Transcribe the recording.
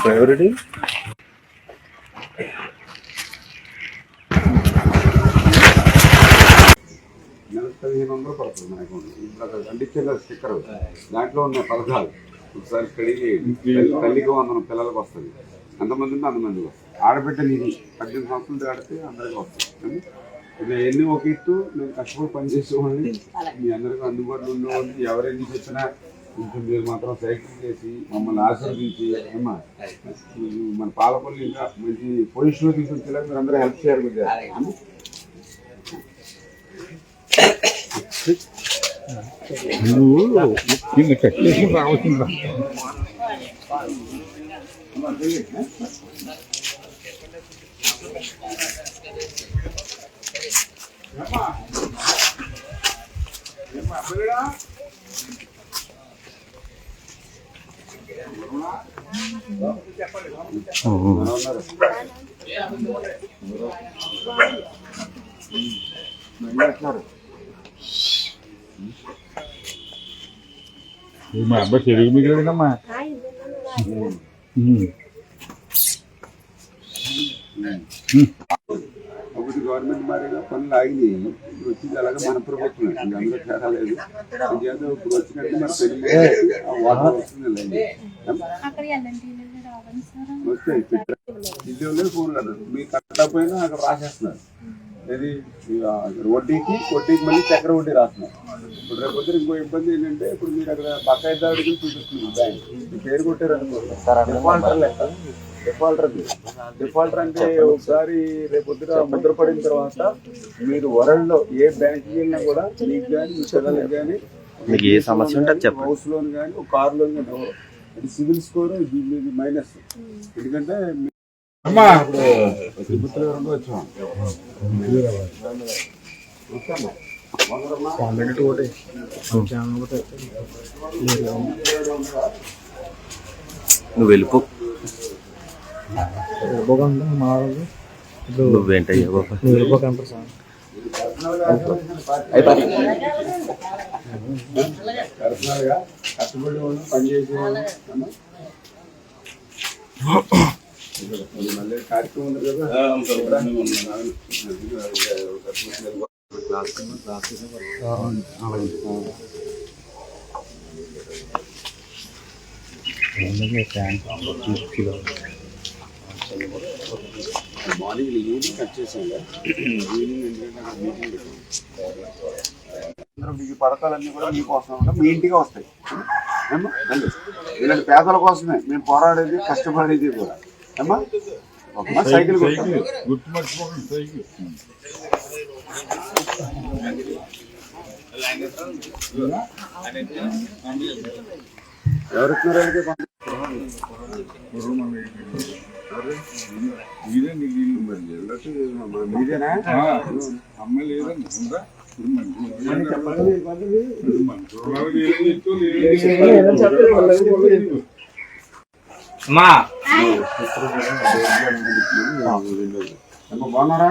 Driver నెలకు పదిహేను వందలు పడుతుంది మనకు. అకౌంట్ ఇప్పుడు స్టిక్కర్. దాంట్లో ఉన్న పథకాలు. ఒకసారి కడిగి తల్లికి వందనం పిల్లలకు వస్తుంది. ఎంతమంది ఉంటే అంతమందికి వస్తుంది. ఆడబిడ్డ నిధి పద్దెనిమిది సంవత్సరాలు ఆడితే అందరికీ వస్తుంది. ఎన్ని ఒక ఇత్తు నేను కష్టపడి పనిచేసేవాడిని మీ అందరికీ అందుబాటులో ఉండేవాడిని ఎవరెన్ని చెప్పినా కొంచెం మీరు మాత్రం సైకిల్ చేసి మమ్మల్ని ఆశీర్వదించి అమ్మా మన పాలపల్లి ఇంకా మంచి పొజిషన్లో తీసుకొచ్చేలా మీరు అందరూ హెల్ప్ చేయాలి. అమ్మా. నువ్వు రావాల్సిందా మా అబ్బాయి తెలుగు మిగిలినమ్మా ఒకటి గవర్నమెంట్ మారిగా పనులు ఆగినాయి. ఇప్పుడు వచ్చింది అలాగే మన ప్రభుత్వం ఇంకా అందులో తేడా లేదు. ఇంకేదో ఇప్పుడు వచ్చినట్టు మరి పెళ్ళి వాటర్ వస్తుంది వస్తాయి ఫోన్ కదా. మీ కట్టకపోయినా అక్కడ రాసేస్తున్నారు. ఇది వడ్డీకి వడ్డీకి మళ్ళీ చక్ర వడ్డీ రాస్తున్నారు. ఇప్పుడు రేపు ఇంకో ఇబ్బంది ఏంటంటే ఇప్పుడు మీరు అక్కడ బకాయిదారుడికి చూపిస్తుంది బ్యాంక్. మీ పేరు కొట్టారు అనుకో. డిఫాల్టర్ డిఫాల్టర్ అంటే ఒకసారి రేపు పొద్దున ముద్ర పడిన తర్వాత మీరు వరల్డ్లో ఏ బ్యాంక్కి వెళ్ళినా కూడా మీకు కానీ మీ పిల్లలకి కానీ మీకు ఏ సమస్య ఉంటే అది చెప్పండి. హౌస్ లోన్ కానీ ఒక కార్ లోన్ కానీ. ఇది సివిల్ స్కోర్ ఇది మైనస్. ఎందుకంటే అమ్మా తిరుపతిలో రెండు వచ్చాం నువ్వు వెళ్ళిపో. నువ్వేంటయ్యా బాబా పర్సనల్గా కష్టపడి వాళ్ళు పనిచేసే వాళ్ళు అమ్మా. ఇది మళ్ళీ కార్యక్రమం ఉంది కదా మార్నింగ్ ఈవినింగ్ కట్ చేసాం ఈవినింగ్ ఎందుకంటే అక్కడ మీటింగ్ పెట్టాం మీకు పథకాలన్నీ కూడా మీకోసం ఉంటాయి. మీ ఇంటికి వస్తాయి. ఇలాంటి పేదల కోసమే. మేము పోరాడేది కష్టపడేది కూడా. ఏమ్మా? ఒక సైకిల్ మర్చిపోకండి సైకిల్. ఎవరు మీరే నీకు మరి అమ్మాయి లేదండి ఉందా అమ్మా. అమ్మ బాగున్నారా?